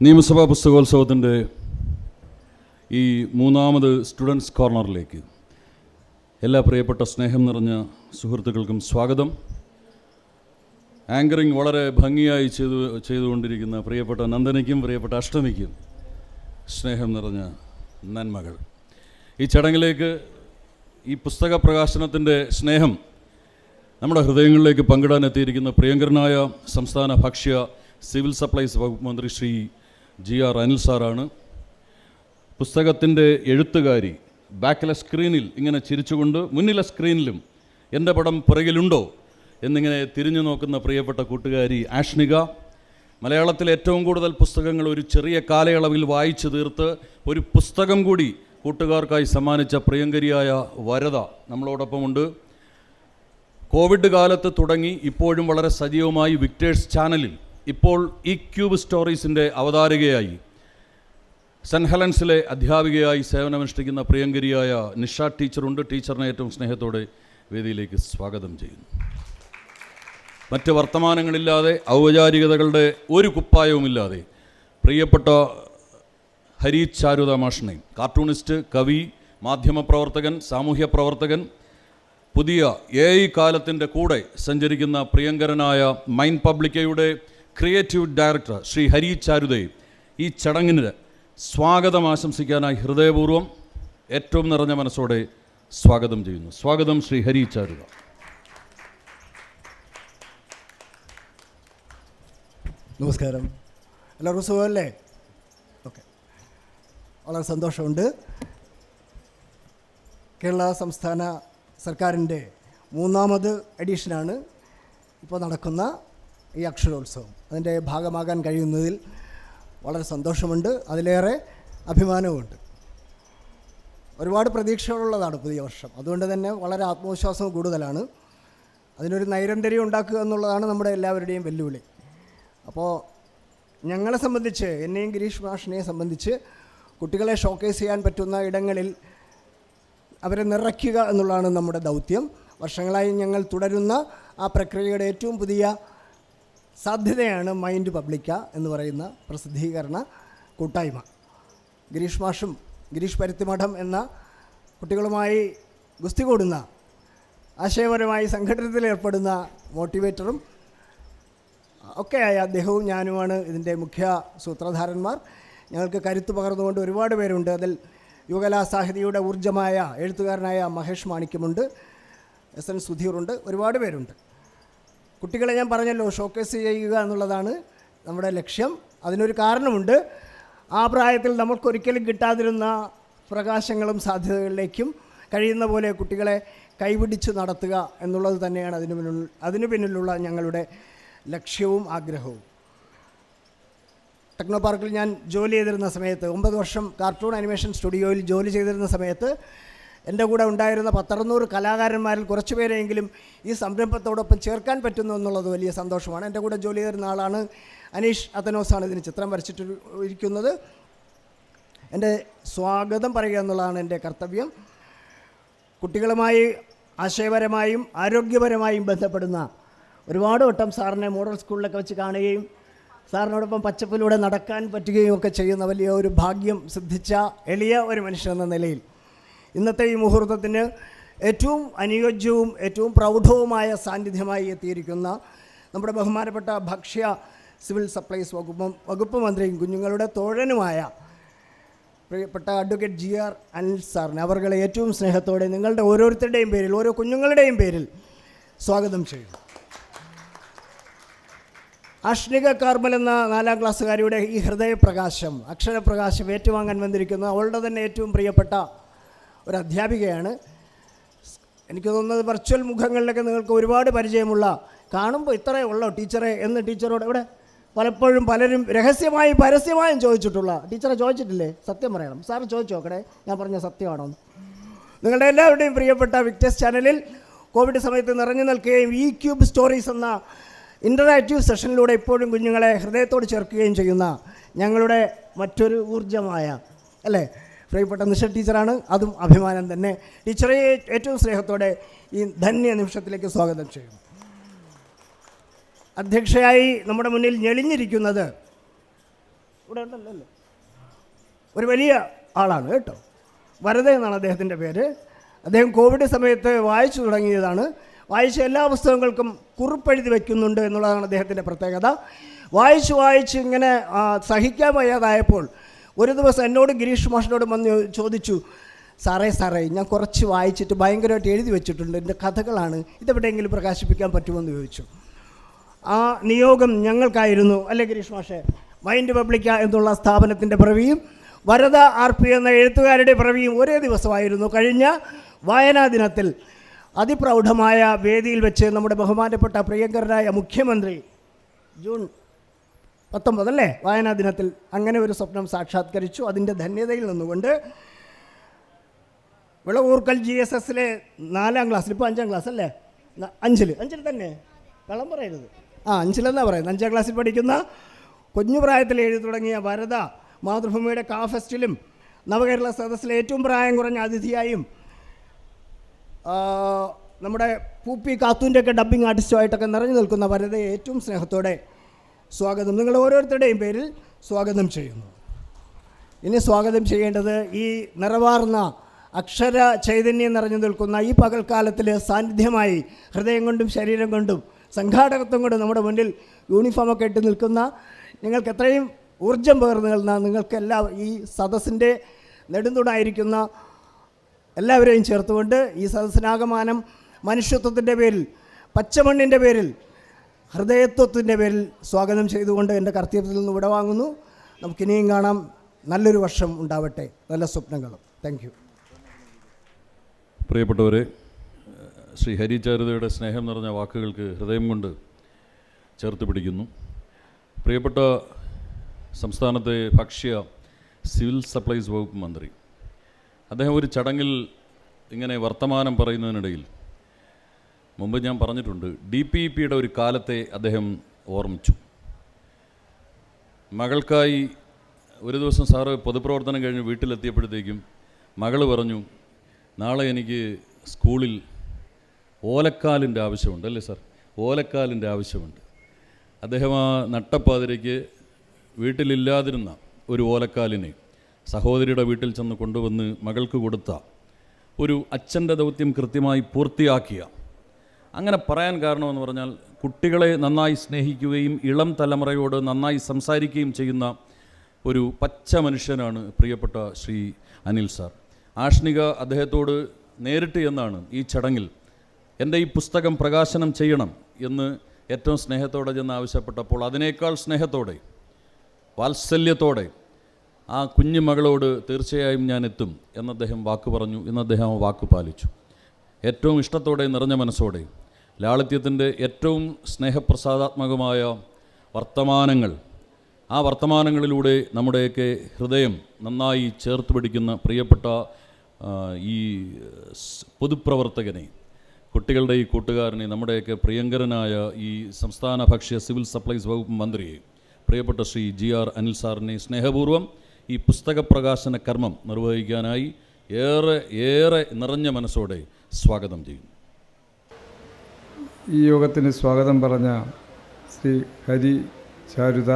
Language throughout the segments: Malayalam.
നിയമസഭാ പുസ്തകോത്സവത്തിന്റെ ഈ മൂന്നാമത് സ്റ്റുഡൻസ് കോർണറിലേക്ക് എല്ലാ പ്രിയപ്പെട്ട സ്നേഹം നിറഞ്ഞ സുഹൃത്തുക്കൾക്കും സ്വാഗതം. ആങ്കറിങ് വളരെ ഭംഗിയായി ചെയ്തു ചെയ്തുകൊണ്ടിരിക്കുന്ന പ്രിയപ്പെട്ട നന്ദനയ്ക്കും പ്രിയപ്പെട്ട അഷ്ടമിക്കും സ്നേഹം നിറഞ്ഞ നന്മകൾ. ഈ ചടങ്ങിലേക്ക് ഈ പുസ്തക പ്രകാശനത്തിന്റെ സ്നേഹം നമ്മുടെ ഹൃദയങ്ങളിലേക്ക് പങ്കിടാൻ എത്തിയിരിക്കുന്ന പ്രിയങ്കരനായ സംസ്ഥാന ഭക്ഷ്യ സിവിൽ സപ്ലൈസ് വകുപ്പ് മന്ത്രി ശ്രീ ജി ആർ അനിൽ സാറാണ്. പുസ്തകത്തിന്റെ എഴുത്തുകാരി ബാക്കിലെ സ്ക്രീനിൽ ഇങ്ങനെ ചിരിച്ചുകൊണ്ട് മുന്നിലെ സ്ക്രീനിലും എന്റെ പടം പുറകിലുണ്ടോ എന്നിങ്ങനെ തിരിഞ്ഞു നോക്കുന്ന പ്രിയപ്പെട്ട കൂട്ടുകാരി ആഷ്നിക മലയാളത്തിൽ ഏറ്റവും കൂടുതൽ പുസ്തകങ്ങൾ ഒരു ചെറിയ കാലയളവിൽ വായിച്ചു തീർത്ത് ഒരു പുസ്തകം കൂടി കൂട്ടുകാർക്കായി സമ്മാനിച്ച പ്രിയങ്കരിയായ വരത നമ്മളോടൊപ്പമുണ്ട്. കോവിഡ് കാലത്ത് തുടങ്ങി ഇപ്പോഴും വളരെ സജീവമായി വിക്ടേഴ്സ് ചാനലിൽ ഇപ്പോൾ ഈ ക്യൂബ് സ്റ്റോറീസിന്റെ അവതാരകയായി സെന്റ് ഹെലൻസിലെ അധ്യാപികയായി സേവനമനുഷ്ഠിക്കുന്ന പ്രിയങ്കരിയായ നിഷ ടീച്ചറുണ്ട് ടീച്ചറിനെ ഏറ്റവും സ്നേഹത്തോടെ വേദിയിലേക്ക് സ്വാഗതം ചെയ്യുന്നു. മറ്റ് വർത്തമാനങ്ങളില്ലാതെ ഔപചാരികതകളുടെ ഒരു കുപ്പായവുമില്ലാതെ പ്രിയപ്പെട്ട ഹരി ചാരുത കാർട്ടൂണിസ്റ്റ് കവി മാധ്യമപ്രവർത്തകൻ സാമൂഹ്യ പ്രവർത്തകൻ പുതിയ ഐ കാലത്തിന്റെ കൂടെ സഞ്ചരിക്കുന്ന പ്രിയങ്കരനായ മൈൻ പബ്ലിക്കയുടെ ക്രിയേറ്റീവ് ഡയറക്ടർ ശ്രീ ഹരി ചാരുതയെ ഈ ചടങ്ങിന് സ്വാഗതം ആശംസിക്കാനായി ഹൃദയപൂർവം ഏറ്റവും നിറഞ്ഞ മനസ്സോടെ സ്വാഗതം ചെയ്യുന്നു. സ്വാഗതം ശ്രീ ഹരി ചാരുദ നമസ്കാരം. എല്ലാവർക്കും സുഖമല്ലേ? ഓക്കെ. വളരെ സന്തോഷമുണ്ട്. കേരള സംസ്ഥാന സർക്കാരിന്റെ മൂന്നാമത് എഡിഷനാണ് ഇപ്പോൾ നടക്കുന്ന ഈ അക്ഷരോത്സവം. അതിന്റെ ഭാഗമാകാൻ കഴിയുന്നതിൽ വളരെ സന്തോഷമുണ്ട്. അതിലേറെ അഭിമാനവുമുണ്ട്. ഒരുപാട് പ്രതീക്ഷകളുള്ളതാണ് പുതിയ വർഷം. അതുകൊണ്ട് തന്നെ വളരെ ആത്മവിശ്വാസം കൂടുതലാണ്. അതിനൊരു നൈരന്തര്യം ഉണ്ടാക്കുക എന്നുള്ളതാണ് നമ്മുടെ എല്ലാവരുടെയും വെല്ലുവിളി. അപ്പോൾ ഞങ്ങളെ സംബന്ധിച്ച് എന്നെയും ഗിരീഷ് മാഷിനെയും സംബന്ധിച്ച് കുട്ടികളെ ഷോക്കേസ് ചെയ്യാൻ പറ്റുന്ന ഇടങ്ങളിൽ അവരെ നിറയ്ക്കുക എന്നുള്ളതാണ് നമ്മുടെ ദൗത്യം. വർഷങ്ങളായി ഞങ്ങൾ തുടരുന്ന ആ പ്രക്രിയയുടെ ഏറ്റവും പുതിയ സാധ്യതയാണ് മൈൻഡ് പബ്ലിക്ക എന്ന് പറയുന്ന പ്രസിദ്ധീകരണ കൂട്ടായ്മ. ഗിരീഷ് മാഷും ഗിരീഷ് പരുത്തിമഠം എന്ന കുട്ടികളുമായി ഗുസ്തി കൂടുന്ന ആശയപരമായി സംഘടനത്തിൽ ഏർപ്പെടുന്ന മോട്ടിവേറ്ററും ഒക്കെയായ അദ്ദേഹവും ഞാനുമാണ് ഇതിന്റെ മുഖ്യ സൂത്രധാരന്മാർ. ഞങ്ങൾക്ക് കരുത്ത് പകർന്നുകൊണ്ട് ഒരുപാട് പേരുണ്ട്. അതിൽ യുവകലാ സാഹിതിയുടെ ഊർജമായ എഴുത്തുകാരനായ മഹേഷ് മാണിക്യമുണ്ട്. എസ് എൻ സുധീറുണ്ട്. ഒരുപാട് പേരുണ്ട്. കുട്ടികളെ ഞാൻ പറഞ്ഞല്ലോ ഷോക്കേസ് ചെയ്യുക എന്നുള്ളതാണ് നമ്മുടെ ലക്ഷ്യം. അതിനൊരു കാരണമുണ്ട്. ആ പ്രായത്തിൽ നമുക്കൊരിക്കലും കിട്ടാതിരുന്ന പ്രകാശങ്ങളും സാധ്യതകളിലേക്കും കഴിയുന്ന പോലെ കുട്ടികളെ കൈപിടിച്ച് നടത്തുക എന്നുള്ളത് തന്നെയാണ് അതിനു പിന്നിൽ അതിനു പിന്നിലുള്ള ഞങ്ങളുടെ ലക്ഷ്യവും ആഗ്രഹവും. ടെക്നോ പാർക്കിൽ ഞാൻ ജോലി ചെയ്തിരുന്ന സമയത്ത് ഒമ്പത് വർഷം കാർട്ടൂൺ അനിമേഷൻ സ്റ്റുഡിയോയിൽ ജോലി ചെയ്തിരുന്ന സമയത്ത് എന്റെ കൂടെ ഉണ്ടായിരുന്ന പത്തറുന്നൂറ് കലാകാരന്മാരിൽ കുറച്ച് പേരെങ്കിലും ഈ സംരംഭത്തോടൊപ്പം ചേർക്കാൻ പറ്റുന്നു എന്നുള്ളത് വലിയ സന്തോഷമാണ്. എന്റെ കൂടെ ജോലി ചെയ്തിരുന്ന ആളാണ് അനീഷ് അത്തനോസാണ് ഇതിന് ചിത്രം വരച്ചിട്ട് ഇരിക്കുന്നത് എന്റെ സ്വാഗതം പറയുക എന്നുള്ളതാണ് എന്റെ കർത്തവ്യം. കുട്ടികളുമായി ആശയപരമായും ആരോഗ്യപരമായും ബന്ധപ്പെടുന്ന ഒരുപാട് വട്ടം സാറിനെ മോഡൽ സ്കൂളിലൊക്കെ വെച്ച് കാണുകയും സാറിനോടൊപ്പം പച്ചപ്പിലൂടെ നടക്കാൻ പറ്റുകയും ഒക്കെ ചെയ്യുന്ന വലിയ ഒരു ഭാഗ്യം സിദ്ധിച്ച എളിയ ഒരു മനുഷ്യൻ എന്ന നിലയിൽ. ഇന്നത്തെ ഈ മുഹൂർത്തത്തിന് ഏറ്റവും അനുയോജ്യവും ഏറ്റവും പ്രൗഢവുമായ സാന്നിധ്യമായി എത്തിയിരിക്കുന്ന നമ്മുടെ ബഹുമാനപ്പെട്ട ഭക്ഷ്യ സിവിൽ സപ്ലൈസ് വകുപ്പ് വകുപ്പ് മന്ത്രിയും കുഞ്ഞുങ്ങളുടെ തോഴനുമായ പ്രിയപ്പെട്ട അഡ്വക്കേറ്റ് ജി ആർ അനിൽ സാറിന് അവർകളെ ഏറ്റവും സ്നേഹത്തോടെ നിങ്ങളുടെ ഓരോരുത്തരുടെയും പേരിൽ ഓരോ കുഞ്ഞുങ്ങളുടെയും പേരിൽ സ്വാഗതം ചെയ്യുന്നു. അഷ്ണിക കാർമൽ എന്ന നാലാം ക്ലാസ്സുകാരിയുടെ ഈ ഹൃദയപ്രകാശം അക്ഷരപ്രകാശം ഏറ്റുവാങ്ങാൻ വന്നിരിക്കുന്നു. അവളുടെ തന്നെ ഏറ്റവും പ്രിയപ്പെട്ട ഒരു അധ്യാപികയാണ് എനിക്ക് തോന്നുന്നത് വെർച്വൽ മുഖങ്ങളിലൊക്കെ നിങ്ങൾക്ക് ഒരുപാട് പരിചയമുള്ള കാണുമ്പോൾ ഇത്രയേ ഉള്ളോ ടീച്ചറെ എന്ന് ടീച്ചറോട് ഇവിടെ പലപ്പോഴും പലരും രഹസ്യമായും പരസ്യമായും ചോദിച്ചിട്ടുള്ള ടീച്ചറെ ചോദിച്ചിട്ടില്ലേ? സത്യം പറയണം. സാർ ചോദിച്ചു നോക്കണേ. ഞാൻ പറഞ്ഞ സത്യമാണോ നിങ്ങളുടെ എല്ലാവരുടെയും പ്രിയപ്പെട്ട വിക്ടസ് ചാനലിൽ കോവിഡ് സമയത്ത് നിറഞ്ഞു നിൽക്കുകയും ഈ ക്യൂബ് സ്റ്റോറീസ് എന്ന ഇന്ററാക്റ്റീവ് സെഷനിലൂടെ ഇപ്പോഴും കുഞ്ഞുങ്ങളെ ഹൃദയത്തോട് ചേർക്കുകയും ചെയ്യുന്ന ഞങ്ങളുടെ മറ്റൊരു ഊർജമായ അല്ലേ? പ്രിയപ്പെട്ട നിഷ ടീച്ചറാണ്. അതും അഭിമാനം തന്നെ. ടീച്ചറെ ഏറ്റവും സ്നേഹത്തോടെ ഈ ധന്യ നിമിഷത്തിലേക്ക് സ്വാഗതം ചെയ്യും അധ്യക്ഷയായി നമ്മുടെ മുന്നിൽ ഞെളിഞ്ഞിരിക്കുന്നത് ഇവിടെ ഉണ്ടല്ലോ ഒരു വലിയ ആളാണ് കേട്ടോ. വരദ എന്നാണ് അദ്ദേഹത്തിന്റെ പേര്. അദ്ദേഹം കോവിഡ് സമയത്ത് വായിച്ചു തുടങ്ങിയതാണ്. വായിച്ച എല്ലാ പുസ്തകങ്ങൾക്കും കുറിപ്പെഴുതി വയ്ക്കുന്നുണ്ട് എന്നുള്ളതാണ് അദ്ദേഹത്തിന്റെ പ്രത്യേകത. വായിച്ച് വായിച്ച് ഇങ്ങനെ സഹിക്കാൻ വയ്യാതായപ്പോൾ ഒരു ദിവസം എന്നോട് ഗിരീഷ് മാഷിനോട് വന്ന് ചോദിച്ചു സാറേ സാറേ ഞാൻ കുറച്ച് വായിച്ചിട്ട് ഭയങ്കരമായിട്ട് എഴുതി വെച്ചിട്ടുണ്ട് എന്റെ കഥകളാണ് ഇതെവിടെയെങ്കിലും പ്രകാശിപ്പിക്കാൻ പറ്റുമെന്ന് ചോദിച്ചു. ആ നിയോഗം ഞങ്ങൾക്കായിരുന്നു അല്ലേ ഗിരീഷ് മാഷേ? മൈൻഡ് പബ്ലിക്ക എന്നുള്ള സ്ഥാപനത്തിന്റെ പിറവിയും വരദ ആർ പി എന്ന എഴുത്തുകാരുടെ പിറവിയും ഒരേ ദിവസമായിരുന്നു കഴിഞ്ഞ വായനാ ദിനത്തിൽ. അതിപ്രൗഢമായ വേദിയിൽ വെച്ച് നമ്മുടെ ബഹുമാനപ്പെട്ട പ്രിയങ്കരനായ മുഖ്യമന്ത്രി ജൂൺ പത്തൊമ്പതല്ലേ? വായനാ ദിനത്തിൽ അങ്ങനെ ഒരു സ്വപ്നം സാക്ഷാത്കരിച്ചു. അതിന്റെ ധന്യതയിൽ നിന്നുകൊണ്ട് വിളവൂർക്കൽ ജി എസ് എസിലെ നാലാം ക്ലാസ്സിൽ ഇപ്പോൾ അഞ്ചാം ക്ലാസ് അല്ലേ അഞ്ചിൽ അഞ്ചിൽ തന്നെ. കള്ളം പറയരുത്. ആ അഞ്ചിലെന്നാ പറയുന്നത്? അഞ്ചാം ക്ലാസ്സിൽ പഠിക്കുന്ന കുഞ്ഞു പ്രായത്തിൽ എഴുതി തുടങ്ങിയ വരദ മാതൃഭൂമിയുടെ കാ ഫെസ്റ്റിലും നവകേരള സദസ്സിലെ ഏറ്റവും പ്രായം കുറഞ്ഞ അതിഥിയായും നമ്മുടെ പൂപ്പി കാത്തൂന്റെ ഒക്കെ ഡബ്ബിംഗ് ആർട്ടിസ്റ്റുമായിട്ടൊക്കെ നിറഞ്ഞു നിൽക്കുന്ന വരതയെ ഏറ്റവും സ്നേഹത്തോടെ സ്വാഗതം. നിങ്ങൾ ഓരോരുത്തരുടെയും പേരിൽ സ്വാഗതം ചെയ്യുന്നു. ഇനി സ്വാഗതം ചെയ്യേണ്ടത് ഈ നിറവാർന്ന അക്ഷര ചൈതന്യം നിറഞ്ഞു നിൽക്കുന്ന ഈ പകൽക്കാലത്തിൽ സാന്നിധ്യമായി ഹൃദയം കൊണ്ടും ശരീരം കൊണ്ടും സംഘാടകത്വം കൊണ്ടും നമ്മുടെ മുന്നിൽ യൂണിഫോമൊക്കെ ഇട്ട് നിൽക്കുന്ന നിങ്ങൾക്ക് എത്രയും ഊർജം പകർന്നു നൽകുന്ന നിങ്ങൾക്കെല്ലാം ഈ സദസ്സിന്റെ നെടുന്തുണായിരിക്കുന്ന എല്ലാവരെയും ചേർത്തുകൊണ്ട് ഈ സദസ്സിനാകമാനം മനുഷ്യത്വത്തിന്റെ പേരിൽ പച്ചമണ്ണിന്റെ പേരിൽ ഹൃദയത്വത്തിന്റെ പേരിൽ സ്വാഗതം ചെയ്തുകൊണ്ട് എന്റെ കർത്തവ്യത്തിൽ നിന്ന് ഇവിടെ വിടവാങ്ങുന്നു നമുക്കിനിയും കാണാം. നല്ലൊരു വർഷം ഉണ്ടാവട്ടെ. നല്ല സ്വപ്നങ്ങളും. താങ്ക് യു പ്രിയപ്പെട്ടവരെ ശ്രീ ഹരിചാരുതയുടെ സ്നേഹം നിറഞ്ഞ വാക്കുകൾക്ക് ഹൃദയം കൊണ്ട് ചേർത്ത് പിടിക്കുന്നു. പ്രിയപ്പെട്ട സംസ്ഥാനത്തെ ഭക്ഷ്യ സിവിൽ സപ്ലൈസ് വകുപ്പ് മന്ത്രി അദ്ദേഹം ഒരു ചടങ്ങിൽ ഇങ്ങനെ വർത്തമാനം പറയുന്നതിനിടയിൽ മുമ്പ് ഞാൻ പറഞ്ഞിട്ടുണ്ട് ഡി പി പിയുടെ ഒരു കാലത്തെ അദ്ദേഹം ഓർമ്മിച്ചു. മകൾക്കായി ഒരു ദിവസം സാറ് പൊതുപ്രവർത്തനം കഴിഞ്ഞ് വീട്ടിലെത്തിയപ്പോഴത്തേക്കും മകൾ പറഞ്ഞു നാളെ എനിക്ക് സ്കൂളിൽ ഓലക്കാലിന്റെ ആവശ്യമുണ്ട് അല്ലേ സാർ? ഓലക്കാലിന്റെ ആവശ്യമുണ്ട്. അദ്ദേഹം ആ നട്ടപ്പാതിരയ്ക്ക് വീട്ടിലില്ലാതിരുന്ന ഒരു ഓലക്കാലിനെ സഹോദരിയുടെ വീട്ടിൽ ചെന്ന് കൊണ്ടുവന്ന് മകൾക്ക് കൊടുത്ത ഒരു അച്ഛന്റെ ദൗത്യം കൃത്യമായി പൂർത്തിയാക്കിയ അങ്ങനെ പറയാൻ കാരണമെന്ന് പറഞ്ഞാൽ കുട്ടികളെ നന്നായി സ്നേഹിക്കുകയും ഇളം തലമുറയോട് നന്നായി സംസാരിക്കുകയും ചെയ്യുന്ന ഒരു പച്ച മനുഷ്യനാണ് പ്രിയപ്പെട്ട ശ്രീ അനിൽ സാർ. ആഷ്ണിക അദ്ദേഹത്തോട് നേരിട്ട് എന്നാണ് ഈ ചടങ്ങിൽ എന്റെ ഈ പുസ്തകം പ്രകാശനം ചെയ്യണം എന്ന് ഏറ്റവും സ്നേഹത്തോടെ ചെന്ന് ആവശ്യപ്പെട്ടപ്പോൾ അതിനേക്കാൾ സ്നേഹത്തോടെ വാത്സല്യത്തോടെ ആ കുഞ്ഞു മകളോട് തീർച്ചയായും ഞാൻ എത്തും എന്നദ്ദേഹം വാക്ക് പറഞ്ഞു ഇന്ന് അദ്ദേഹം വാക്ക് പാലിച്ചു. ഏറ്റവും ഇഷ്ടത്തോടെ നിറഞ്ഞ മനസ്സോടെ ലാളിത്യത്തിന്റെ ഏറ്റവും സ്നേഹപ്രസാദാത്മകമായ വർത്തമാനങ്ങൾ. ആ വർത്തമാനങ്ങളിലൂടെ നമ്മുടെയൊക്കെ ഹൃദയം നന്നായി ചേർത്ത് പിടിക്കുന്ന പ്രിയപ്പെട്ട ഈ പൊതുപ്രവർത്തകനെ കുട്ടികളുടെ ഈ കൂട്ടുകാരനെ നമ്മുടെയൊക്കെ പ്രിയങ്കരനായ ഈ സംസ്ഥാന ഭക്ഷ്യ സിവിൽ സപ്ലൈസ് വകുപ്പ് മന്ത്രിയെ പ്രിയപ്പെട്ട ശ്രീ ജി ആർ അനിൽ സാറിനെ സ്നേഹപൂർവം ഈ പുസ്തക പ്രകാശന കർമ്മം നിർവഹിക്കാനായി ഏറെ ഏറെ നിറഞ്ഞ മനസ്സോടെ സ്വാഗതം ചെയ്യുന്നു. ഈ യോഗത്തിന് സ്വാഗതം പറഞ്ഞ ശ്രീ ഹരി ചാരുത.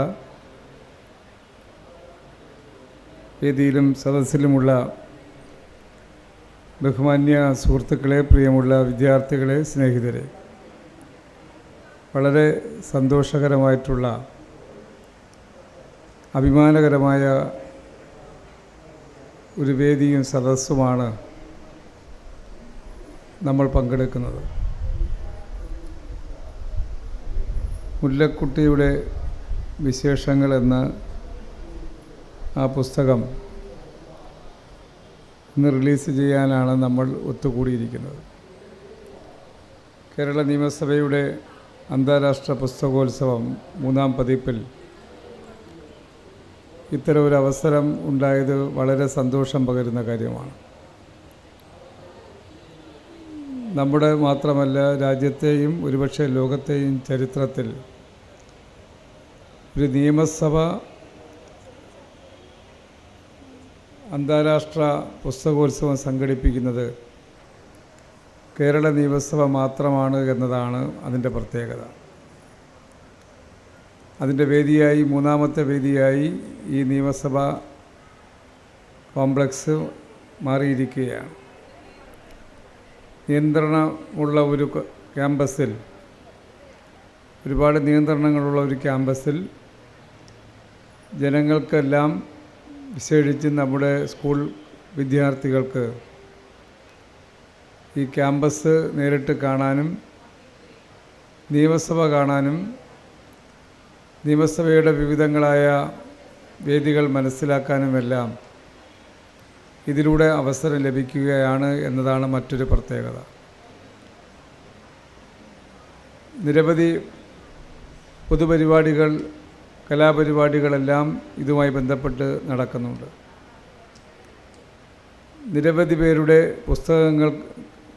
വേദിയിലും സദസ്സിലുമുള്ള ബഹുമാന്യ സുഹൃത്തുക്കളെ പ്രിയമുള്ള വിദ്യാർത്ഥികളെ സ്നേഹിതരെ വളരെ സന്തോഷകരമായിട്ടുള്ള അഭിമാനകരമായ ഒരു വേദിയും സദസ്സുമാണ് നമ്മൾ പങ്കെടുക്കുന്നത്. മുല്ലക്കുട്ടിയുടെ വിശേഷങ്ങൾ എന്ന ആ പുസ്തകം ഇന്ന് റിലീസ് ചെയ്യാനാണ് നമ്മൾ ഒത്തുകൂടിയിരിക്കുന്നത്. കേരള നിയമസഭയുടെ അന്താരാഷ്ട്ര പുസ്തകോത്സവം മൂന്നാം പതിപ്പിൽ ഇത്തരം ഒരു അവസരം ഉണ്ടായത് വളരെ സന്തോഷം പകരുന്ന കാര്യമാണ്. നമ്മുടെ മാത്രമല്ല രാജ്യത്തെയും ഒരുപക്ഷെ ലോകത്തെയും ചരിത്രത്തിൽ ഒരു നിയമസഭ അന്താരാഷ്ട്ര പുസ്തകോത്സവം സംഘടിപ്പിക്കുന്നത് കേരള നിയമസഭ മാത്രമാണ് എന്നതാണ് അതിന്റെ പ്രത്യേകത. അതിന്റെ വേദിയായി മൂന്നാമത്തെ വേദിയായി ഈ നിയമസഭ കോംപ്ലക്സ് മാറിയിരിക്കുകയാണ്. നിയന്ത്രണമുള്ള ഒരു ക്യാമ്പസിൽ ഒരുപാട് നിയന്ത്രണങ്ങളുള്ള ഒരു ക്യാമ്പസിൽ ജനങ്ങൾക്കെല്ലാം വിശേഷിച്ച് നമ്മുടെ സ്കൂൾ വിദ്യാർത്ഥികൾക്ക് ഈ ക്യാമ്പസ് നേരിട്ട് കാണാനും നിയമസഭ കാണാനും നിയമസഭയുടെ വിവിധങ്ങളായ വേദികൾ മനസ്സിലാക്കാനുമെല്ലാം ഇതിലൂടെ അവസരം ലഭിക്കുകയാണ് എന്നതാണ് മറ്റൊരു പ്രത്യേകത. നിരവധി പൊതുപരിപാടികൾ കലാപരിപാടികളെല്ലാം ഇതുമായി ബന്ധപ്പെട്ട് നടക്കുന്നുണ്ട്. നിരവധി പേരുടെ പുസ്തകങ്ങൾ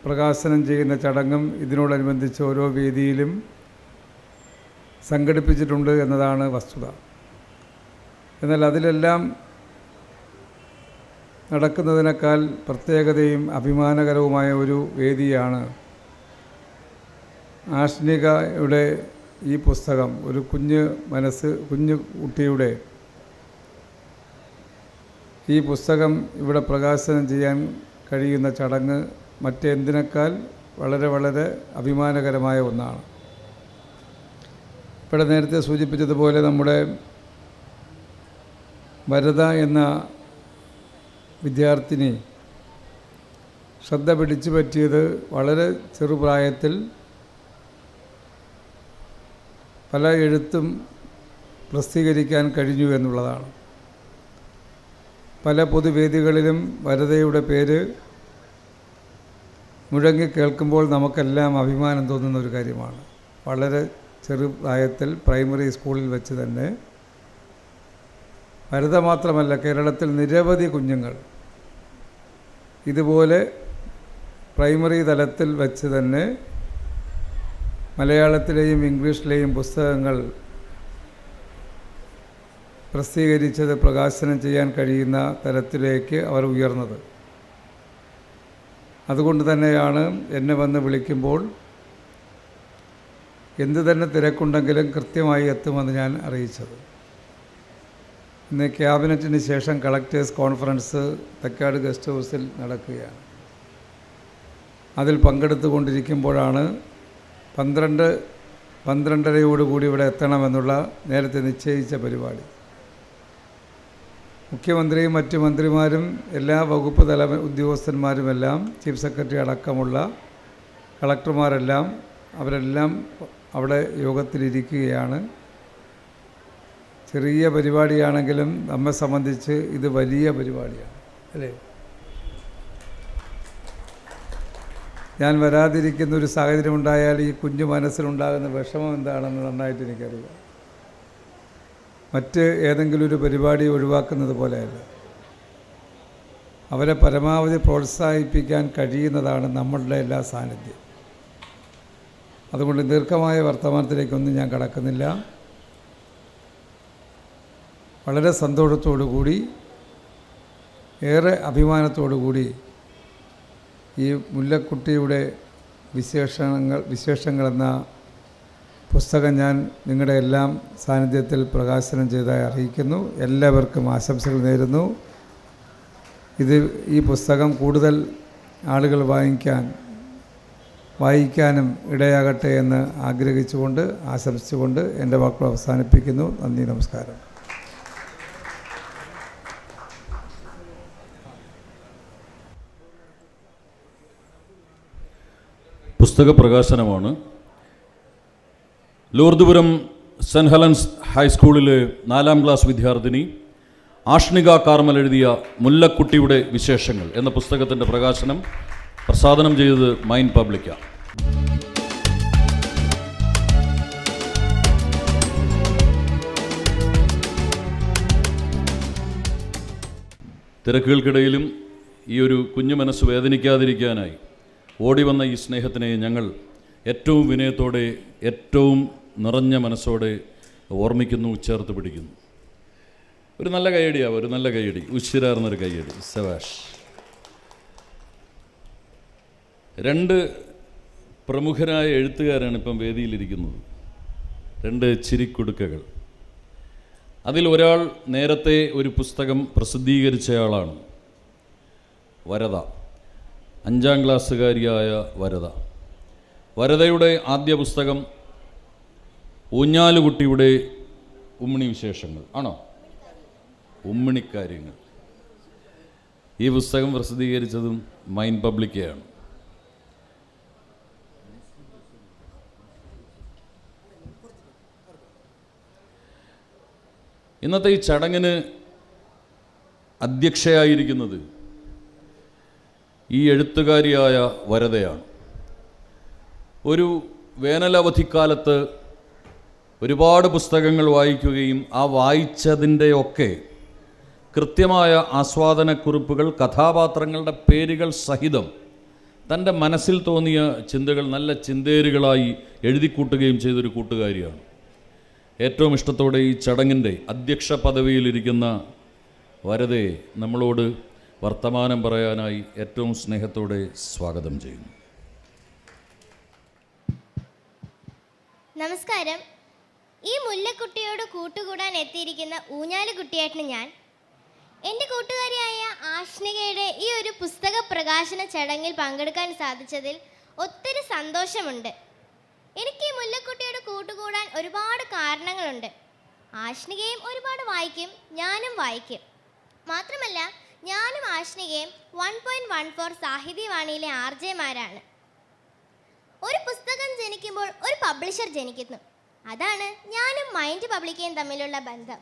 പ്രകാശനം ചെയ്യുന്ന ചടങ്ങും ഇതിനോടനുബന്ധിച്ച് ഓരോ വേദിയിലും സംഘടിപ്പിച്ചിട്ടുണ്ട് എന്നതാണ് വസ്തുത. എന്നാൽ അതിലെല്ലാം നടക്കുന്നതിനേക്കാൾ പ്രത്യേകതയും അഭിമാനകരവുമായ ഒരു വേദിയാണ് ആഷ്നികയുടെ ഈ പുസ്തകം ഒരു കുഞ്ഞ് മനസ്സ് കുഞ്ഞു കുട്ടിയുടെ. ഈ പുസ്തകം ഇവിടെ പ്രകാശനം ചെയ്യാൻ കഴിയുന്ന ചടങ്ങ് മറ്റെന്തിനേക്കാൾ വളരെ വളരെ അഭിമാനകരമായ ഒന്നാണ്. ഇവിടെ നേരത്തെ സൂചിപ്പിച്ചതുപോലെ നമ്മുടെ ഭരത എന്ന വിദ്യാർത്ഥിനി ശ്രദ്ധ പിടിച്ചു പറ്റിയത് വളരെ ചെറുപ്രായത്തിൽ പല എഴുത്തും പ്രസിദ്ധീകരിക്കാൻ കഴിഞ്ഞു എന്നുള്ളതാണ്. പല പൊതുവേദികളിലും വരതയുടെ പേര് മുഴങ്ങി കേൾക്കുമ്പോൾ നമുക്കെല്ലാം അഭിമാനം തോന്നുന്ന ഒരു കാര്യമാണ്. വളരെ ചെറുപ്രായത്തിൽ പ്രൈമറി സ്കൂളിൽ വെച്ച് തന്നെ വരദ മാത്രമല്ല കേരളത്തിൽ നിരവധി കുഞ്ഞുങ്ങൾ ഇതുപോലെ പ്രൈമറി തലത്തിൽ വെച്ച് തന്നെ മലയാളത്തിലെയും ഇംഗ്ലീഷിലെയും പുസ്തകങ്ങൾ പ്രസിദ്ധീകരിച്ചത് പ്രകാശനം ചെയ്യാൻ കഴിയുന്ന തരത്തിലേക്ക് അവർ ഉയർന്നത്. അതുകൊണ്ട് തന്നെയാണ് എന്നെ വന്ന് വിളിക്കുമ്പോൾ എന്തു തന്നെ തിരക്കുണ്ടെങ്കിലും കൃത്യമായി എത്തുമെന്ന് ഞാൻ അറിയിച്ചത്. ഇന്ന് ക്യാബിനറ്റിന് ശേഷം കളക്ടേഴ്സ് കോൺഫറൻസ് തെക്കാട് ഗസ്റ്റ് ഹൗസിൽ നടക്കുകയാണ്. അതിൽ പങ്കെടുത്തുകൊണ്ടിരിക്കുമ്പോഴാണ് പന്ത്രണ്ട് പന്ത്രണ്ടരയോടുകൂടി ഇവിടെ എത്തണമെന്നുള്ള നേരത്തെ നിശ്ചയിച്ച പരിപാടി. മുഖ്യമന്ത്രിയും മറ്റ് മന്ത്രിമാരും എല്ലാ വകുപ്പ് തല ഉദ്യോഗസ്ഥന്മാരുമെല്ലാം ചീഫ് സെക്രട്ടറി അടക്കമുള്ള കളക്ടർമാരെല്ലാം അവരെല്ലാം അവിടെ യോഗത്തിലിരിക്കുകയാണ്. ചെറിയ പരിപാടിയാണെങ്കിലും നമ്മെ സംബന്ധിച്ച് ഇത് വലിയ പരിപാടിയാണ് അല്ലേ? ഞാൻ വരാതിരിക്കുന്ന ഒരു സാഹചര്യം ഉണ്ടായാൽ ഈ കുഞ്ഞു മനസ്സിലുണ്ടാകുന്ന വിഷമം എന്താണെന്ന് നന്നായിട്ട് എനിക്കറിയാം. മറ്റ് ഏതെങ്കിലും ഒരു പരിപാടി ഒഴിവാക്കുന്നത് പോലെയല്ല. അവരെ പരമാവധി പ്രോത്സാഹിപ്പിക്കാൻ കഴിയുന്നതാണ് നമ്മളുടെ എല്ലാ സാന്നിധ്യം. അതുകൊണ്ട് ദീർഘമായ വർത്തമാനത്തിലേക്കൊന്നും ഞാൻ കടക്കുന്നില്ല. വളരെ സന്തോഷത്തോടു കൂടി ഏറെ അഭിമാനത്തോടു കൂടി ഈ മുല്ലക്കുട്ടിയുടെ വിശേഷണങ്ങൾ വിശേഷങ്ങളെന്ന പുസ്തകം ഞാൻ നിങ്ങളുടെ എല്ലാം സാന്നിധ്യത്തിൽ പ്രകാശനം ചെയ്തായി അറിയിക്കുന്നു. എല്ലാവർക്കും ആശംസകൾ നേരുന്നു. ഇത് ഈ പുസ്തകം കൂടുതൽ ആളുകൾ വാങ്ങിക്കാൻ വായിക്കാനും ഇടയാകട്ടെ എന്ന് ആഗ്രഹിച്ചുകൊണ്ട് ആശംസിച്ചുകൊണ്ട് എന്റെ വാക്കുകൾ അവസാനിപ്പിക്കുന്നു. നന്ദി നമസ്കാരം. പുസ്തക പ്രകാശനമാണ്. ലൂർദുപുരം സെന്റ് ഹെലൻസ് ഹൈസ്കൂളിലെ നാലാം ക്ലാസ് വിദ്യാർത്ഥിനി ആഷ്ണിക കാർമൽ എഴുതിയ മുല്ലക്കുട്ടിയുടെ വിശേഷങ്ങൾ എന്ന പുസ്തകത്തിന്റെ പ്രകാശനം പ്രസാദനം ചെയ്തത് മൈൻ പബ്ലിക്കാണ് തിരക്കുകൾക്കിടയിലും ഈ ഒരു കുഞ്ഞു മനസ്സ് വേദനിക്കാതിരിക്കാനായി ഓടി വന്ന ഈ സ്നേഹത്തിനെ ഞങ്ങൾ ഏറ്റവും വിനയത്തോടെ ഏറ്റവും നിറഞ്ഞ മനസ്സോടെ ഓർമ്മിക്കുന്നു ചേർത്ത് പിടിക്കുന്നു. ഒരു നല്ല കൈയടിയാവും ഒരു നല്ല കൈയടി. ഉശിരാർന്നൊരു കൈയടി സവാഷ് രണ്ട് പ്രമുഖരായ എഴുത്തുകാരാണ് ഇപ്പം വേദിയിലിരിക്കുന്നത്. രണ്ട് ചിരിക്കുടുക്കകൾ. അതിൽ ഒരാൾ നേരത്തെ ഒരു പുസ്തകം പ്രസിദ്ധീകരിച്ചയാളാണ് വരദ. അഞ്ചാം ക്ലാസ്സുകാരിയായ വരത. വരതയുടെ ആദ്യ പുസ്തകം ഊഞ്ഞാലുകുട്ടിയുടെ ഉമ്മിണി വിശേഷങ്ങൾ. ആണോ? ഉമ്മിണിക്കാര്യങ്ങൾ. ഈ പുസ്തകം പ്രസിദ്ധീകരിച്ചതും മൈൻ പബ്ലിക്കയാണ്. ഇന്നത്തെ ഈ ചടങ്ങിന് അധ്യക്ഷയായിരിക്കുന്നത് ഈ എഴുത്തുകാരിയായ വരതയാണ് ഒരു വേനലവധിക്കാലത്ത് ഒരുപാട് പുസ്തകങ്ങൾ വായിക്കുകയും ആ വായിച്ചതിന്റെയൊക്കെ കൃത്യമായ ആസ്വാദനക്കുറിപ്പുകൾ കഥാപാത്രങ്ങളുടെ പേരുകൾ സഹിതം തന്റെ മനസ്സിൽ തോന്നിയ ചിന്തകൾ നല്ല ചിന്തേരുകളായി എഴുതിക്കൂട്ടുകയും ചെയ്തൊരു കൂട്ടുകാരിയാണ്. ഏറ്റവും ഇഷ്ടത്തോടെ ഈ ചടങ്ങിന്റെ അധ്യക്ഷ പദവിയിലിരിക്കുന്ന വരതയെ നമ്മളോട് വർത്തമാനം പറയാനായി ഏറ്റവും സ്നേഹത്തോടെ സ്വാഗതം ചെയ്യുന്നു. നമസ്കാരം. ഈ മുല്ലക്കുട്ടിയോട് കൂട്ടുകൂടാൻ എത്തിയിരിക്കുന്ന ഊഞ്ഞാൽ കുട്ടിയേട്ടന് ഞാൻ. എന്റെ കൂട്ടുകാരിയായ ആഷ്ണികയുടെ ഈ ഒരു പുസ്തക പ്രകാശന ചടങ്ങിൽ പങ്കെടുക്കാൻ സാധിച്ചതിൽ ഒത്തിരി സന്തോഷമുണ്ട്. എനിക്ക് ഈ മുല്ലക്കുട്ടിയോട് കൂട്ടുകൂടാൻ ഒരുപാട് കാരണങ്ങളുണ്ട്. ആഷ്ണികയും ഒരുപാട് വായിക്കും ഞാനും വായിക്കും. മാത്രമല്ല ഞാനും ആഷ്നികയും വൺ പോയിന്റ് വൺ ഫോർ സാഹിത്യവാണിയിലെ ആർ ജെമാരാണ് ഒരു പുസ്തകം ജനിക്കുമ്പോൾ ഒരു പബ്ലിഷർ ജനിക്കുന്നു. അതാണ് ഞാനും മൈൻഡ് പബ്ലിക്കയും തമ്മിലുള്ള ബന്ധം.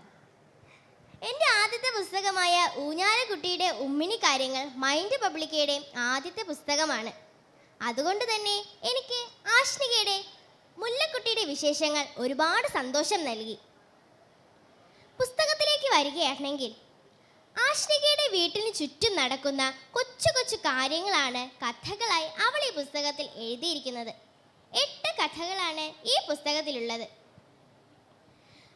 എന്റെ ആദ്യത്തെ പുസ്തകമായ ഊഞ്ഞാലക്കുട്ടിയുടെ ഉമ്മിണി കാര്യങ്ങൾ മൈൻഡ് പബ്ലിക്കയുടെ ആദ്യത്തെ പുസ്തകമാണ്. അതുകൊണ്ട് തന്നെ എനിക്ക് ആഷ്നികയുടെ മുല്ലക്കുട്ടിയുടെ വിശേഷങ്ങൾ ഒരുപാട് സന്തോഷം നൽകി. പുസ്തകത്തിലേക്ക് വരികയാണെങ്കിൽ ആഷ്നികയുടെ വീട്ടിന് ചുറ്റും നടക്കുന്ന കൊച്ചു കൊച്ചു കാര്യങ്ങളാണ് കഥകളായി അവൾ ഈ പുസ്തകത്തിൽ എഴുതിയിരിക്കുന്നത്. എട്ട് കഥകളാണ് ഈ പുസ്തകത്തിലുള്ളത്.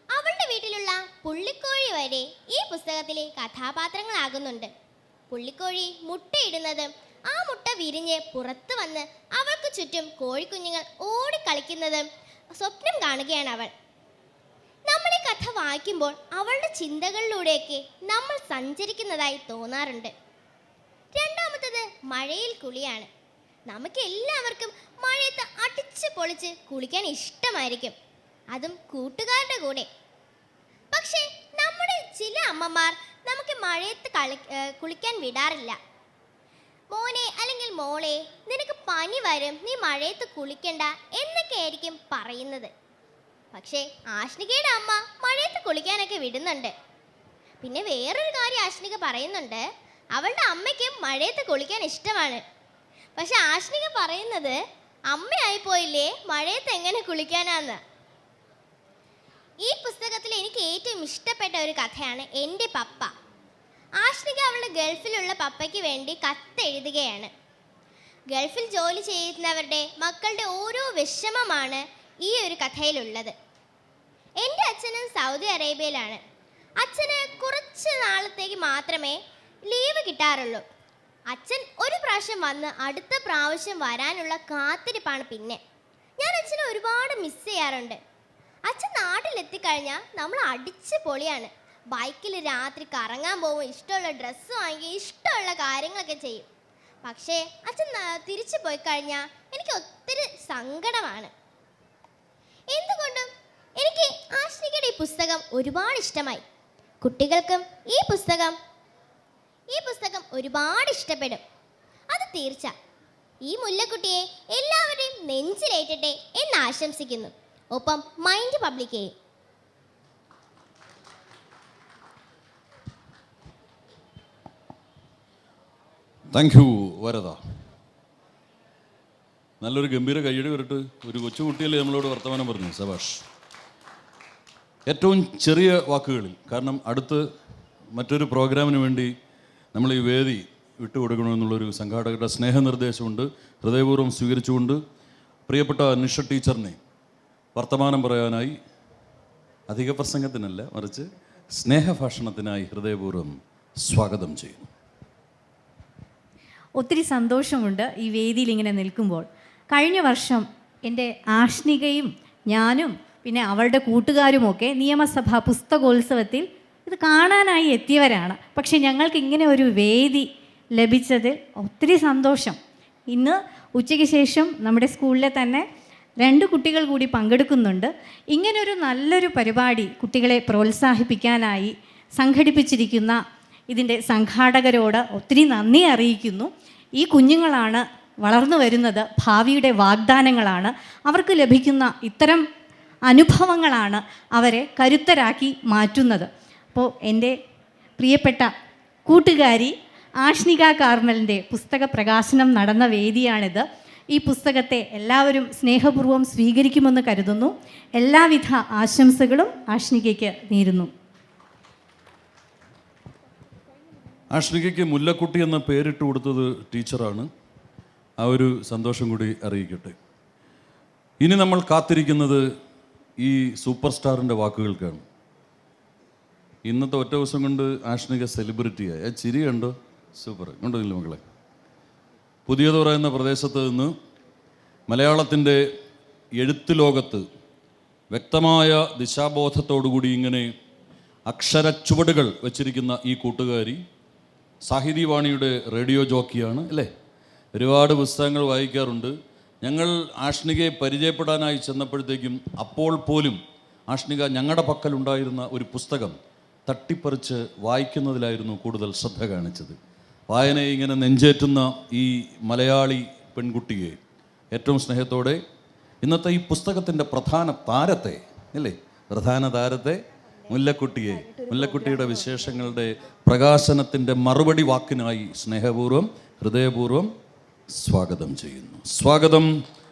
അവളുടെ വീട്ടിലുള്ള പുള്ളിക്കോഴി വരെ ഈ പുസ്തകത്തിലെ കഥാപാത്രങ്ങളാകുന്നുണ്ട്. പുള്ളിക്കോഴി മുട്ടയിടുന്നത് ആ മുട്ട വിരിഞ്ഞ് പുറത്തു വന്ന് അവൾക്ക് ചുറ്റും കോഴിക്കുഞ്ഞുങ്ങൾ ഓടിക്കളിക്കുന്നത് സ്വപ്നം കാണുകയാണ് അവൾ. നമ്മൾ ഈ കഥ വായിക്കുമ്പോൾ അവളുടെ ചിന്തകളിലൂടെയൊക്കെ നമ്മൾ സഞ്ചരിക്കുന്നതായി തോന്നാറുണ്ട്. രണ്ടാമത്തത് മഴയിൽ കുളിയാണ്. നമുക്ക് എല്ലാവർക്കും മഴയത്ത് അടിച്ച് പൊളിച്ച് കുളിക്കാൻ ഇഷ്ടമായിരിക്കും. അതും കൂട്ടുകാരുടെ കൂടെ. പക്ഷേ നമ്മുടെ ചില അമ്മമാർ നമുക്ക് മഴയത്ത് കളി കുളിക്കാൻ വിടാറില്ല. മോനെ അല്ലെങ്കിൽ മോളെ നിനക്ക് പനി വരും നീ മഴയത്ത് കുളിക്കണ്ട എന്നൊക്കെ ആയിരിക്കും പറയുന്നത്. പക്ഷേ ആഷ്ണികയുടെ അമ്മ മഴയത്ത് കുളിക്കാനൊക്കെ വിടുന്നുണ്ട്. പിന്നെ വേറൊരു കാര്യം ആഷ്നിക പറയുന്നുണ്ട്. അവളുടെ അമ്മയ്ക്ക് മഴയത്ത് കുളിക്കാൻ ഇഷ്ടമാണ്. പക്ഷെ ആഷ്നിക പറയുന്നത് അമ്മയായി പോയില്ലേ മഴയത്ത് എങ്ങനെ കുളിക്കാനാന്ന്? ഈ പുസ്തകത്തിൽ എനിക്ക് ഏറ്റവും ഇഷ്ടപ്പെട്ട ഒരു കഥയാണ് എന്റെ പപ്പ. ആഷ്നിക അവളുടെ ഗൾഫിലുള്ള പപ്പയ്ക്ക് വേണ്ടി കത്തെഴുതുകയാണ്. ഗൾഫിൽ ജോലി ചെയ്യുന്നവരുടെ മക്കളുടെ ഓരോ വിഷമമാണ് ഈ ഒരു കഥയിലുള്ളത്. എന്റെ അച്ഛനും സൗദി അറേബ്യയിലാണ്. അച്ഛന് കുറച്ച് നാളത്തേക്ക് മാത്രമേ ലീവ് കിട്ടാറുള്ളൂ. അച്ഛൻ ഒരു പ്രാവശ്യം വന്ന് അടുത്ത പ്രാവശ്യം വരാനുള്ള കാത്തിരിപ്പാണ് പിന്നെ. ഞാൻ അച്ഛനെ ഒരുപാട് മിസ് ചെയ്യാറുണ്ട്. അച്ഛൻ നാട്ടിലെത്തിക്കഴിഞ്ഞാൽ നമ്മൾ അടിച്ച് പൊളിയാണ്. ബൈക്കിൽ രാത്രി കറങ്ങാൻ പോകും ഇഷ്ടമുള്ള ഡ്രസ്സ് വാങ്ങി ഇഷ്ടമുള്ള കാര്യങ്ങളൊക്കെ ചെയ്യും. പക്ഷേ അച്ഛൻ തിരിച്ചു പോയി കഴിഞ്ഞാൽ എനിക്ക് ഒത്തിരി സങ്കടമാണ്. എന്തുകൊണ്ടും എനിക്ക് ആശ്രികയുടെ പുസ്തകം ഒരുപാട് ഇഷ്ടമായി. കുട്ടികൾക്കും ഈ പുസ്തകം ഈ പുസ്തകം ഒരുപാട് ഇഷ്ടപ്പെടും. അത് തീർച്ച. ഈ മുല്ലക്കുട്ടിയെ എല്ലാവരെയും നെഞ്ചിലേറ്റട്ടെ എന്ന് ആശംസിക്കുന്നു. ഒപ്പം മൈൻഡ് പബ്ലിക്കെയും താങ്ക് യു വരദ. നല്ലൊരു ഗംഭീര കയ്യടി വരട്ട്. ഒരു കൊച്ചു കുട്ടിയല്ലേ നമ്മളോട് വർത്തമാനം പറഞ്ഞു സബാഷ്? ഏറ്റവും ചെറിയ വാക്കുകളിൽ കാരണം അടുത്ത് മറ്റൊരു പ്രോഗ്രാമിന് വേണ്ടി നമ്മൾ ഈ വേദി വിട്ടുകൊടുക്കണമെന്നുള്ളൊരു സംഘാടകരുടെ സ്നേഹനിർദ്ദേശമുണ്ട്. ഹൃദയപൂർവം സ്വീകരിച്ചുകൊണ്ട് പ്രിയപ്പെട്ട നിഷ ടീച്ചറിനെ വർത്തമാനം പറയാനായി അധിക പ്രസംഗത്തിനല്ല മറിച്ച് സ്നേഹഭാഷണത്തിനായി ഹൃദയപൂർവം സ്വാഗതം ചെയ്യുന്നു. ഒത്തിരി സന്തോഷമുണ്ട് ഈ വേദിയിൽ ഇങ്ങനെ നിൽക്കുമ്പോൾ. കഴിഞ്ഞ വർഷം എന്റെ ആഷ്നികയും ഞാനും പിന്നെ അവളുടെ കൂട്ടുകാരുമൊക്കെ നിയമസഭാ പുസ്തകോത്സവത്തിൽ ഇത് കാണാനായി എത്തിയവരാണ്. പക്ഷേ ഞങ്ങൾക്ക് ഇങ്ങനെ ഒരു വേദി ലഭിച്ചതിൽ ഒത്തിരി സന്തോഷം. ഇന്ന് ഉച്ചയ്ക്ക് ശേഷം നമ്മുടെ സ്കൂളിലെ തന്നെ രണ്ട് കുട്ടികൾ കൂടി പങ്കെടുക്കുന്നുണ്ട്. ഇങ്ങനൊരു നല്ലൊരു പരിപാടി കുട്ടികളെ പ്രോത്സാഹിപ്പിക്കാനായി സംഘടിപ്പിച്ചിരിക്കുന്ന ഇതിന്റെ സംഘാടകരോട് ഒത്തിരി നന്ദി അറിയിക്കുന്നു. ഈ കുഞ്ഞുങ്ങളാണ് വളർന്നു വരുന്നത് ഭാവിയുടെ വാഗ്ദാനങ്ങളാണ്. അവർക്ക് ലഭിക്കുന്ന ഇത്തരം അനുഭവങ്ങളാണ് അവരെ കരുത്തരാക്കി മാറ്റുന്നത്. അപ്പോൾ എന്റെ പ്രിയപ്പെട്ട കൂട്ടുകാരി ആഷ്നിക കാർമലിന്റെ പുസ്തക പ്രകാശനം നടന്ന വേദിയാണിത്. ഈ പുസ്തകത്തെ എല്ലാവരും സ്നേഹപൂർവം സ്വീകരിക്കുമെന്ന് കരുതുന്നു. എല്ലാവിധ ആശംസകളും ആഷ്നികയ്ക്ക് നേരുന്നു. ആഷ്നികയ്ക്ക് മുല്ലക്കുട്ടി എന്ന പേരിട്ട് കൊടുത്തത് ടീച്ചറാണ്. ആ ഒരു സന്തോഷം കൂടി അറിയിക്കട്ടെ. ഇനി നമ്മൾ കാത്തിരിക്കുന്നത് ഈ സൂപ്പർ സ്റ്റാറിന്റെ വാക്കുകൾക്കാണ്. ഇന്നത്തെ ഒറ്റ ദിവസം കൊണ്ട് ആഷ്നിക സെലിബ്രിറ്റിയായി. ചിരി കണ്ടോ? സൂപ്പർ. കണ്ടോ മക്കളെ. പുതിയതോറ എന്ന പ്രദേശത്ത് നിന്ന് മലയാളത്തിന്റെ എഴുത്ത് ലോകത്ത് വ്യക്തമായ ദിശാബോധത്തോടുകൂടി ഇങ്ങനെ അക്ഷരച്ചുവടുകൾ വച്ചിരിക്കുന്ന ഈ കൂട്ടുകാരി സാഹിതിവാണിയുടെ റേഡിയോ ജോക്കിയാണ് അല്ലേ? ഒരുപാട് പുസ്തകങ്ങൾ വായിക്കാറുണ്ട്. ഞങ്ങൾ ആഷ്ണികയെ പരിചയപ്പെടാനായി ചെന്നപ്പോഴത്തേക്കും അപ്പോൾ പോലും ആഷ്ണിക ഞങ്ങളുടെ പക്കലുണ്ടായിരുന്ന ഒരു പുസ്തകം തട്ടിപ്പറിച്ച് വായിക്കുന്നതിലായിരുന്നു കൂടുതൽ ശ്രദ്ധ കാണിച്ചത്. വായനയെ ഇങ്ങനെ നെഞ്ചേറ്റുന്ന ഈ മലയാളി പെൺകുട്ടിയെ ഏറ്റവും സ്നേഹത്തോടെ ഇന്നത്തെ ഈ പുസ്തകത്തിന്റെ പ്രധാന താരത്തെ അല്ലേ? പ്രധാന താരത്തെ മുല്ലക്കുട്ടിയെ. മുല്ലക്കുട്ടിയുടെ വിശേഷങ്ങളുടെ പ്രകാശനത്തിന്റെ മറുപടി വാക്കിനായി സ്നേഹപൂർവം ഹൃദയപൂർവം സ്വാഗതം ചെയ്യുന്നു. സ്വാഗതം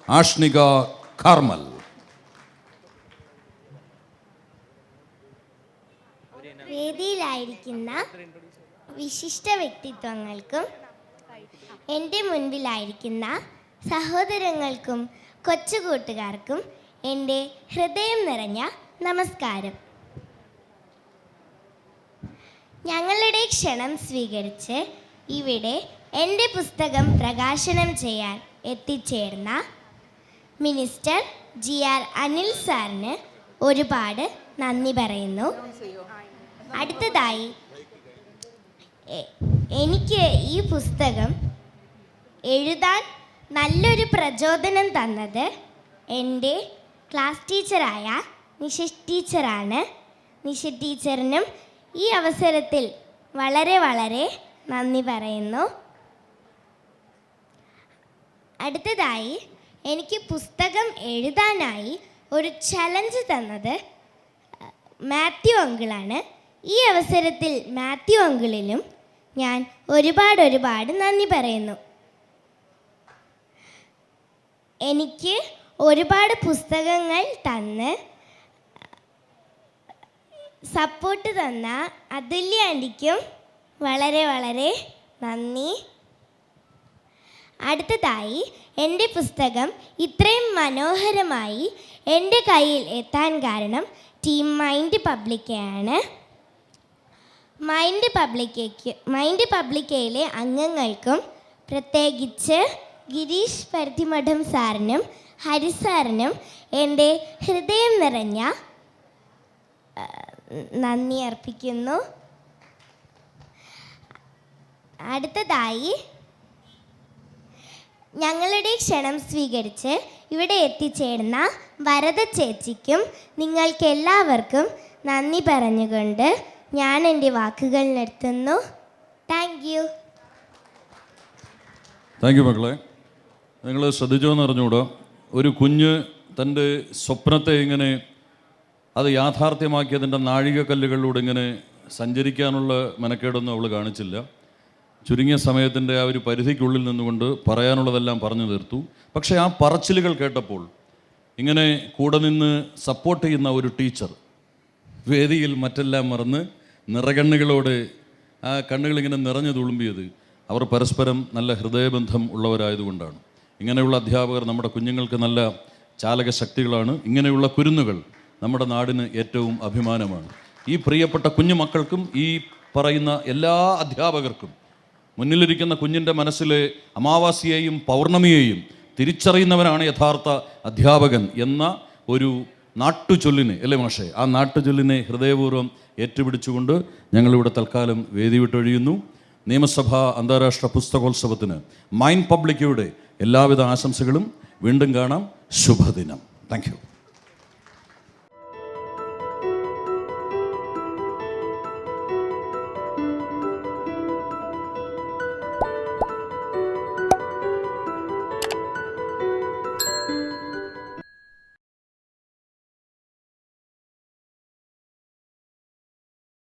ആഷ്നിക കാർമൽ. വേദിയിലായിരിക്കുന്ന വിശിഷ്ട വ്യക്തിത്വങ്ങൾക്കും എന്റെ മുൻപിലായിരിക്കുന്ന സഹോദരങ്ങൾക്കും കൊച്ചുകൂട്ടുകാർക്കും എന്റെ ഹൃദയം നിറഞ്ഞ നമസ്കാരം. ഞങ്ങളുടെ ക്ഷണം സ്വീകരിച്ച് ഇവിടെ എന്റെ പുസ്തകം പ്രകാശനം ചെയ്യാൻ എത്തിച്ചേർന്ന മിനിസ്റ്റർ ജി ആർ അനിൽ സാറിന് ഒരുപാട് നന്ദി പറയുന്നു. അടുത്തതായി എനിക്ക് ഈ പുസ്തകം എഴുതാൻ നല്ലൊരു പ്രചോദനം തന്നത് എന്റെ ക്ലാസ് ടീച്ചറായ നിഷ ടീച്ചറാണ്. നിഷ ടീച്ചറിനും ഈ അവസരത്തിൽ വളരെ വളരെ നന്ദി പറയുന്നു. അടുത്തതായി എനിക്ക് പുസ്തകം എഴുതാനായി ഒരു ചലഞ്ച് തന്നത് മാത്യു അങ്കിളാണ്. ഈ അവസരത്തിൽ മാത്യു അങ്കിളിലും ഞാൻ ഒരുപാട് ഒരുപാട് നന്ദി പറയുന്നു. എനിക്ക് ഒരുപാട് പുസ്തകങ്ങൾ തന്ന് സപ്പോർട്ട് തന്ന അതുല്യ ആന്റിക്കും വളരെ വളരെ നന്ദി. അടുത്തതായി എന്റെ പുസ്തകം ഇത്രയും മനോഹരമായി എന്റെ കയ്യിൽ എത്താൻ കാരണം ടീം മൈൻഡ് പബ്ലിക്കയാണ്. മൈൻഡ് പബ്ലിക്കയ്ക്ക് മൈൻഡ് പബ്ലിക്കയിലെ അംഗങ്ങൾക്കും പ്രത്യേകിച്ച് ഗിരീഷ് പരുത്തിമഠം സാറിനും ഹരി സാറിനും എന്റെ ഹൃദയം നിറഞ്ഞ നന്ദി അർപ്പിക്കുന്നു. അടുത്തതായി ഞങ്ങളുടെ ക്ഷണം സ്വീകരിച്ച് ഇവിടെ എത്തിച്ചേർന്ന വരദ ചേച്ചിക്കും നിങ്ങൾക്ക് എല്ലാവർക്കും നന്ദി പറഞ്ഞുകൊണ്ട് ഞാൻ എന്റെ വാക്കുകൾ നിർത്തുന്നു. താങ്ക് യു താങ്ക് യു മക്കളെ. നിങ്ങൾ ശ്രദ്ധിച്ചോ എന്ന് അറിഞ്ഞുകൂടാ? ഒരു കുഞ്ഞ് തന്റെ സ്വപ്നത്തെ ഇങ്ങനെ അത് യാഥാർത്ഥ്യമാക്കിയതിന്റെ നാഴികക്കല്ലുകളിലൂടെ ഇങ്ങനെ സഞ്ചരിക്കാനുള്ള മെനക്കേടൊന്നും അവൾ കാണിച്ചില്ല. ചുരുങ്ങിയ സമയത്തിന്റെ ആ ഒരു പരിധിക്കുള്ളിൽ നിന്നുകൊണ്ട് പറയാനുള്ളതെല്ലാം പറഞ്ഞു തീർത്തു. പക്ഷേ ആ പറച്ചിലുകൾ കേട്ടപ്പോൾ ഇങ്ങനെ കൂടെ നിന്ന് സപ്പോർട്ട് ചെയ്യുന്ന ഒരു ടീച്ചർ വേദിയിൽ മറ്റെല്ലാം മറന്ന് നിറകണ്ണുകളോട് ആ കണ്ണുകളിങ്ങനെ നിറഞ്ഞു തുളുമ്പിയത് അവർ പരസ്പരം നല്ല ഹൃദയബന്ധം ഉള്ളവരായതുകൊണ്ടാണ്. ഇങ്ങനെയുള്ള അധ്യാപകർ നമ്മുടെ കുഞ്ഞുങ്ങൾക്ക് നല്ല ചാലക ശക്തികളാണ്. ഇങ്ങനെയുള്ള കുരുന്നുകൾ നമ്മുടെ നാടിന് ഏറ്റവും അഭിമാനമാണ്. ഈ പ്രിയപ്പെട്ട കുഞ്ഞു മക്കൾക്കും ഈ പറയുന്ന എല്ലാ അധ്യാപകർക്കും മുന്നിലിരിക്കുന്ന കുഞ്ഞിന്റെ മനസ്സിലെ അമാവാസിയെയും പൗർണമിയെയും തിരിച്ചറിയുന്നവനാണ് യഥാർത്ഥ അധ്യാപകൻ എന്ന ഒരു നാട്ടുചൊല്ലിനെ അല്ലേ മാഷേ? ആ നാട്ടുചൊല്ലിനെ ഹൃദയപൂർവം ഏറ്റുപിടിച്ചുകൊണ്ട് ഞങ്ങളിവിടെ തൽക്കാലം വേദി വിട്ടൊഴിയുന്നു. നിയമസഭാ അന്താരാഷ്ട്ര പുസ്തകോത്സവത്തിന് മൈൻഡ് പബ്ലിക്കയുടെ എല്ലാവിധ ആശംസകളും വീണ്ടും കാണാം. ശുഭദിനം. താങ്ക്